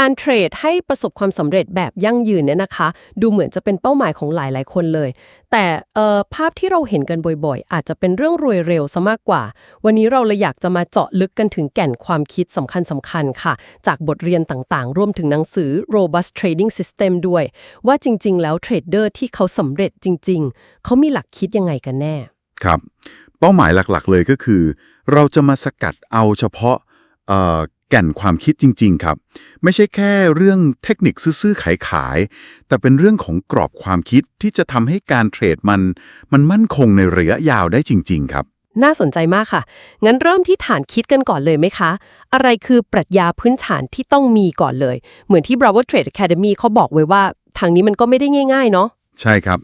การเทรดให้ประสบความสำเร็จแบบยั่งยืนเนี่ยนะคะ ดูเหมือนจะเป็นเป้าหมายของหลายๆ คนเลย แต่ภาพที่เราเห็นกันบ่อยๆ อาจจะเป็นเรื่องรวยเร็วซะมากกว่า วันนี้เราเลยอยากจะมาเจาะลึกกันถึงแก่นความคิดสำคัญสคัญๆค่ะ จากบทเรียนต่างๆ รวมถึงหนังสือ Robust Trading System ด้วย ว่าจริง ๆ แล้วเทรดเดอร์ที่เขาสำเร็จจริง ๆ เขามีหลักคิดยังไงกันแน่ ครับ เป้าหมายหลักๆ เลยก็คือ เราจะมาสกัดเอาเฉพาะ แก่นความคิดจริง ๆ ครับ ไม่ใช่แค่เรื่องเทคนิคซื่อๆขายๆแต่เป็นเรื่องของกรอบความคิดที่จะทำให้การเทรดมัน มันมั่นคงในระยะยาวได้จริง ๆ ครับ น่าสนใจมากค่ะ งั้นเริ่มที่ฐานคิดกันก่อนเลยไหมคะ อะไรคือปรัชญาพื้นฐานที่ต้องมีก่อนเลย เหมือนที่ Bravo Trade Academy เขาบอกไว้ว่า ทางนี้มันก็ไม่ได้ง่าย ๆ เนาะใช่ครับ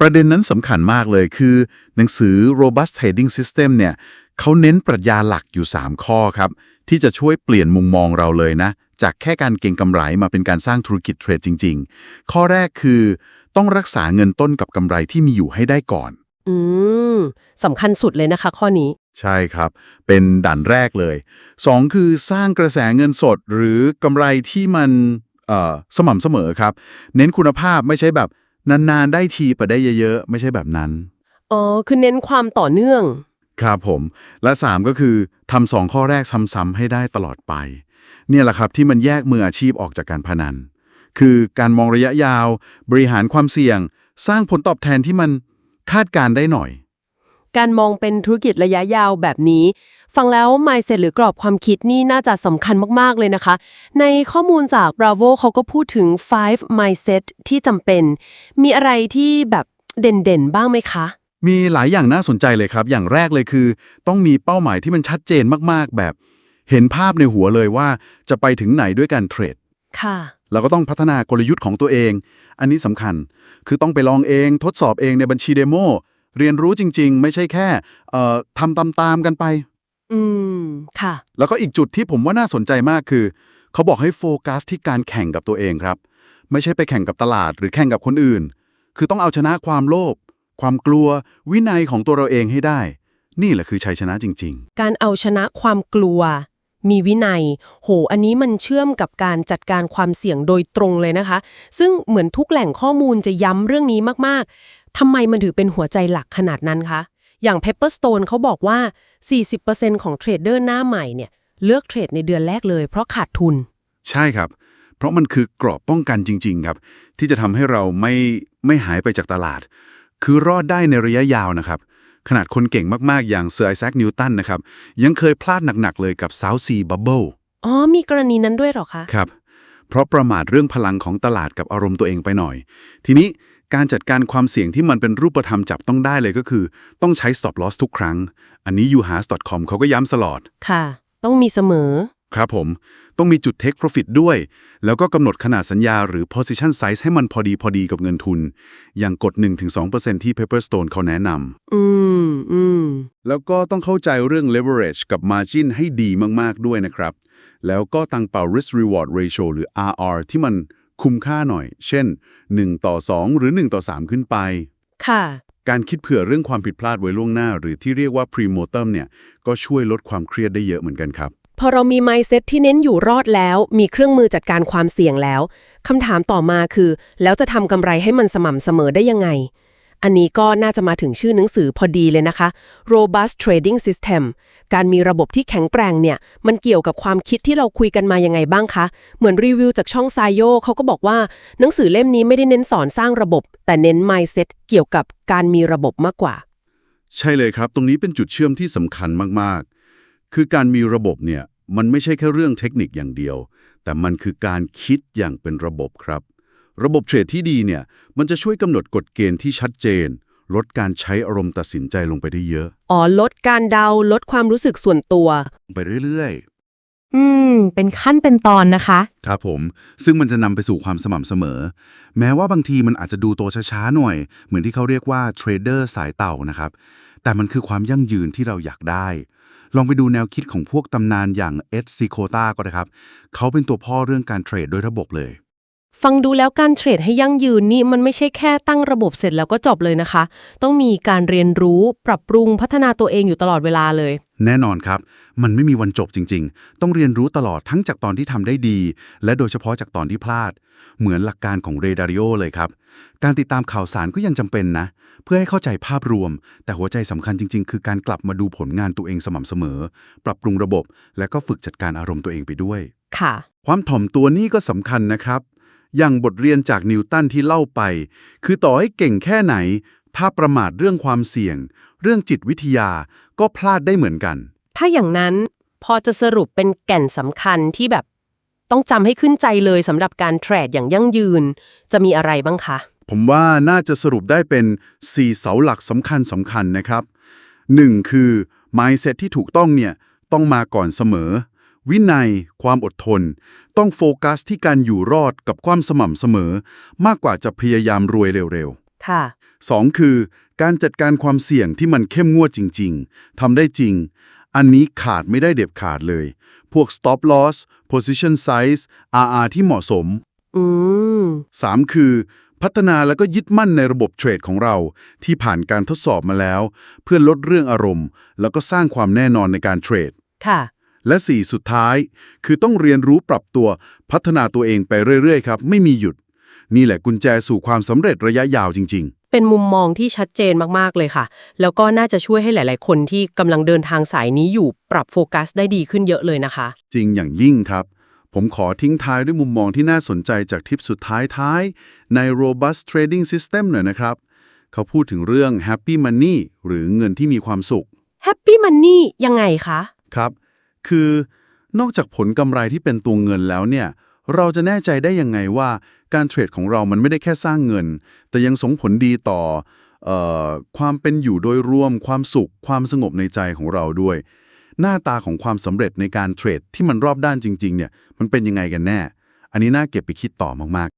ประเด็นนั้นสำคัญมากเลยคือ หนังสือ Robust Trading System เนี่ยเขาเน้นปรัชญาหลักอยู่ 3 ข้อครับ ที่จะช่วยเปลี่ยนมุมมองเราเลยนะ จากแค่การเก็งกำไรมาเป็นการสร้างธุรกิจเทรดจริง ๆ ข้อแรกคือ ต้องรักษาเงินต้นกับกำไรที่มีอยู่ให้ได้ก่อน อืมสำคัญสุดเลยนะคะ ข้อนี้ ใช่ครับ เป็นด่านแรกเลย 2 คือสร้างกระแสเงินสดหรือกำไรที่มันเอ่อสม่ำเสมอครับ เน้นคุณภาพไม่ใช่แบบ นานๆ ได้ทีไปได้เยอะๆ ไม่ใช่แบบนั้น อ๋อ คือเน้นความต่อเนื่อง ครับผม และ 3 ก็คือทำสองข้อแรกซ้ำๆให้ได้ตลอดไป เนี่ยแหละครับที่มันแยกมืออาชีพออกจากการพนัน คือการมองระยะยาว บริหารความเสี่ยง สร้างผลตอบแทนที่มันคาดการณ์ได้หน่อย การมองเป็นธุรกิจระยะยาวแบบนี้ ฟังแล้ว mindset หรือกรอบความคิดนี่น่าจะสำคัญมากๆเลยนะคะ ในข้อมูลจาก Bravo เขาก็พูดถึง5 mindset ที่จำเป็น มีอะไรที่แบบเด่นๆ บ้างไหมคะ มีหลายอย่างน่าสนใจเลยครับ อย่างแรกเลยคือ ต้องมีเป้าหมายที่มันชัดเจนมากๆ แบบ เห็นภาพในหัวเลยว่าจะไปถึงไหนด้วยการเทรด ค่ะ เราก็ต้องพัฒนากลยุทธ์ของตัวเอง อันนี้สำคัญ คือต้องไปลองเองทดสอบเองในบัญชีเดโม เรียนรู้จริง ๆ ไม่ใช่แค่เอ่อทำตามๆกันไป อืม ค่ะ แล้วก็อีกจุดที่ผมว่าน่าสนใจมากคือ เขาบอกให้โฟกัสที่การแข่งกับตัวเองครับ ไม่ใช่ไปแข่งกับตลาดหรือแข่งกับคนอื่น คือต้องเอาชนะความโลภความกลัว วินัยของตัวเราเองให้ได้ นี่แหละคือชัยชนะจริงการเอาชนะความกลัว มีวินัย โห อันนี้มันเชื่อมกับการจัดการความเสี่ยงโดยตรงเลยนะคะ ซึ่งเหมือนทุกแหล่งข้อมูลจะย้ำเรื่องนี้มากๆ ทำไมมันถือเป็นหัวใจหลักขนาดนั้นคะ อย่าง Pepperstone เขาบอกว่า 40%ของเทรดเดอร์หน้าใหม่เนี่ยเลือกเทรดในเดือนแรกเลย เพราะขาดทุนๆใช่ครับ เพราะมันคือกรอบป้องกันจริง ๆ ครับ ที่จะทำให้เราไม่ไม่หายไปจากตลาด คือรอดได้ในระยะยาวนะครับ ขนาดคนเก่งมากๆ อย่างเซอร์ไอแซคนิวตันนะครับ ยังเคยพลาดหนักๆ เลยกับ South Sea Bubble อ๋อ มีกรณีนั้นด้วยเหรอคะ ครับ เพราะประมาทเรื่องพลังของตลาดกับอารมณ์ตัวเองไปหน่อย ทีนี้ การจัดการความเสี่ยงที่มันเป็นรูปธรรมจับต้องได้เลยก็คือ ต้องใช้ stop loss ทุกครั้ง อันนี้ uhas.com เขาก็ย้ำตลอด ค่ะ ต้องมีเสมอ ครับผม ต้องมีจุด take profit ด้วย แล้วก็กำหนดขนาดสัญญาหรือ position size ให้มันพอดีพอดีกับเงินทุน อย่างกด 1-2%ที่ Pepperstone เขาแนะนำอืมอืมแล้วก็ต้องเข้าใจเรื่อง leverage กับ margin ให้ดีมากๆด้วยนะครับ แล้วก็ตั้งเป้า risk reward ratio หรือ RR ที่มัน คุ้มค่าหน่อย เช่น 1 ต่อ 2 หรือ 1 ต่อ 3 ขึ้นไป ค่ะ การคิดเผื่อเรื่องความผิดพลาดไว้ล่วงหน้า หรือที่เรียกว่า pre-mortem เนี่ย ก็ช่วยลดความเครียดได้เยอะเหมือนกันครับ พอเรามี mindset ที่เน้นอยู่รอดแล้ว มีเครื่องมือจัดการความเสี่ยงแล้วคำถามต่อมาคือ แล้วจะทำกำไรให้มันสม่ำเสมอได้ยังไง อันนี้ก็น่าจะมาถึงชื่อหนังสือพอดีเลยนะคะ Robust Trading System การมีระบบที่แข็งแกร่งเนี่ย มันเกี่ยวกับความคิดที่เราคุยกันมายังไงบ้างคะ เหมือนรีวิวจากช่องไซโยเขาก็บอกว่า หนังสือเล่มนี้ไม่ได้เน้นสอนสร้างระบบ แต่เน้น mindset เกี่ยวกับการมีระบบมากกว่า ใช่เลยครับ ตรงนี้เป็นจุดเชื่อมที่สำคัญมากๆ คือการมีระบบเนี่ย มันไม่ใช่แค่เรื่องเทคนิคอย่างเดียว แต่มันคือการคิดอย่างเป็นระบบครับ ระบบเทรดที่ดีเนี่ยมันจะช่วยกำหนดกฎเกณฑ์ที่ชัดเจน ลดการใช้อารมณ์ตัดสินใจลงไปได้เยอะ อ๋อลดการเดาลดความรู้สึกส่วนตัว ไปเรื่อยอืม เป็นขั้นเป็นตอนนะคะ ๆ ครับผม ซึ่งมันจะนำไปสู่ความสม่ำเสมอ แม้ว่าบางทีมันอาจจะดูโตช้าๆหน่อย เหมือนที่เขาเรียกว่าเทรดเดอร์สายเต่านะครับ แต่มันคือความยั่งยืนที่เราอยากได้ ลองไปดูแนวคิดของพวกตำนานอย่างเอ็ดซิโคตาก็ได้ครับ เขาเป็นตัวพ่อเรื่องการเทรดโดยระบบเลย ฟังดูแล้วการเทรดให้ยั่งยืนนี่มันไม่ใช่แค่ตั้งระบบเสร็จแล้วก็จบเลยนะคะ ต้องมีการเรียนรู้ปรับปรุงพัฒนาตัวเองอยู่ตลอดเวลาเลย แน่นอนครับ มันไม่มีวันจบจริง ๆ ต้องเรียนรู้ตลอดทั้งจากตอนที่ทำได้ดี และโดยเฉพาะจากตอนที่พลาด เหมือนหลักการของเรดาริโอเลยครับ การติดตามข่าวสารก็ยังจำเป็นนะ เพื่อให้เข้าใจภาพรวม แต่หัวใจสำคัญจริง ๆ คือการกลับมาดูผลงานตัวเองสม่ำเสมอ ปรับปรุงระบบ และก็ฝึกจัดการอารมณ์ตัวเองไปด้วย ค่ะ ความถ่อมตัวนี่ก็สำคัญนะครับ อย่างบทเรียนจากนิวตันที่เล่าไป คือต่อให้เก่งแค่ไหน ถ้าประมาทเรื่องความเสี่ยง เรื่องจิตวิทยาก็พลาดได้เหมือนกัน ถ้าอย่างนั้นพอจะสรุปเป็นแก่นสำคัญที่แบบ ต้องจำให้ขึ้นใจเลยสำหรับการเทรดอย่างยั่งยืน จะมีอะไรบ้างคะ ผมว่าน่าจะสรุปได้เป็น 4 เสาหลักสำคัญสำคัญนะครับ 1. คือ mindset ที่ถูกต้องเนี่ยต้องมาก่อนเสมอ วินัย ความอดทน ต้องโฟกัสที่การอยู่รอดกับความสม่ำเสมอ มากกว่าจะพยายามรวยเร็วค่ะๆ 2. คือ การจัดการความเสี่ยงที่มันเข้มงวดจริง ๆ ทำได้จริง อันนี้ขาดไม่ได้เด็ดขาดเลย พวก stop loss position size RR ที่เหมาะสม อืม 3. คือ พัฒนาแล้วก็ยึดมั่นในระบบเทรดของเรา ที่ผ่านการทดสอบมาแล้ว เพื่อลดเรื่องอารมณ์ แล้วก็สร้างความแน่นอนในการเทรด ค่ะ และ 4 สุดท้าย คือต้องเรียนรู้ปรับตัวพัฒนาตัวเองไปเรื่อยๆครับ ไม่มีหยุด นี่แหละกุญแจสู่ความสำเร็จระยะยาวจริงเป็นมุมมองที่ชัดเจนมากๆเลยค่ะ แล้วก็น่าจะช่วยให้หลาย ๆ คนที่กำลังเดินทางสายนี้อยู่ปรับโฟกัสได้ดีขึ้นเยอะเลยนะคะๆจริงอย่างยิ่งครับ ผมขอทิ้งท้ายด้วยมุมมองที่น่าสนใจจากทิปสุดท้ายท้ายใน robust trading system หน่อยนะครับ เขาพูดถึงเรื่อง happy money หรือเงินที่มีความสุข Happy Money ยังไงคะ ครับ คือนอกจากผลกำไรที่เป็นตัวเงินแล้วเนี่ย เราจะแน่ใจได้ยังไงว่าการเทรดของเรามันไม่ได้แค่สร้างเงิน แต่ยังส่งผลดีต่อออความเป็นอยู่โดยรวม ความสุข ความสงบในใจของเราด้วย หน้าตาของความสำเร็จในการเทรดที่มันรอบด้านจริง ๆ เนี่ย มันเป็นยังไงกันแน่ อันนี้น่าเก็บไปคิดต่อมาก